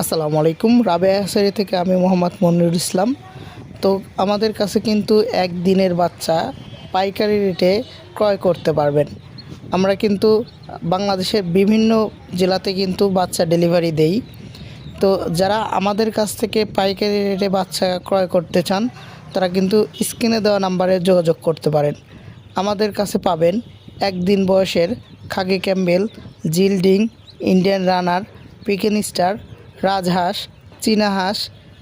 আসসালামু আলাইকুম। রাবেয়া হাসারি থেকে আমি মোহাম্মদ মনিরুল ইসলাম। তো আমাদের কাছে কিন্তু একদিনের বাচ্চা পাইকারি রেটে ক্রয় করতে পারবেন। আমরা কিন্তু বাংলাদেশের বিভিন্ন জেলাতে কিন্তু বাচ্চা ডেলিভারি দেই। তো যারা আমাদের কাছ থেকে পাইকারি রেটে বাচ্চা ক্রয় করতে চান, তারা কিন্তু স্ক্রিনে দেওয়া নাম্বারে যোগাযোগ করতে পারেন। আমাদের কাছে পাবেন একদিন বয়সের khaki Campbell Jinding Indian runner, Pekin star রাজহাঁস চীনা হাঁস,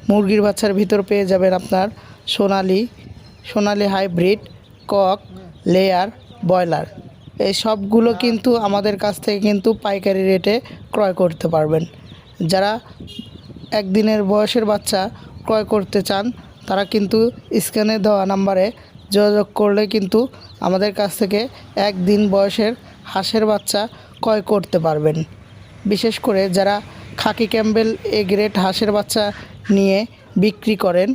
মুরগির বাচ্চার ভিতর পেয়ে যাবেন আপনার সোনালি সোনালি হাইব্রিড, কক, লেয়ার, ব্রয়লার। এই সবগুলো কিন্তু আমাদের কাছ থেকে কিন্তু পাইকারি রেটে ক্রয় করতে পারবেন। যারা একদিনের বয়সের বাচ্চা ক্রয় করতে চান, তারা কিন্তু স্ক্যানে দেওয়া নাম্বারে যোগাযোগ করলে কিন্তু আমাদের কাছ থেকে একদিন বয়সের হাঁসের বাচ্চা ক্রয় করতে পারবেন। বিশেষ করে যারা খাকি ক্যাম্বেল এ গ্রেড হাঁসের বাচ্চা নিয়ে বিক্রি করেন।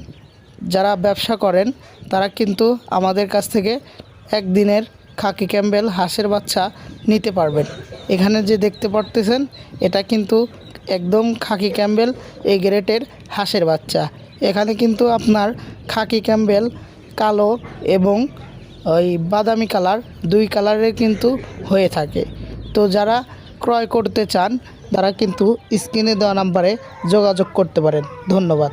যারা ব্যবসা করেন, তারা কিন্তু আমাদের কাছ থেকে একদিনের খাকি ক্যাম্বেল হাঁসের বাচ্চা নিতে পারবেন। এখানে যে দেখতে পারতেছেন, এটা কিন্তু একদম খাকি ক্যাম্বেল এ গ্রেটের হাঁসের বাচ্চা। এখানে কিন্তু আপনার খাকি ক্যাম্বেল কালো এবং ওই বাদামি কালার, দুই কালারের কিন্তু হয়ে থাকে। তো যারা ক্রয় করতে চান তারা কিন্তু স্ক্রিনে দেওয়া নাম্বারে যোগাযোগ করতে পারেন। ধন্যবাদ।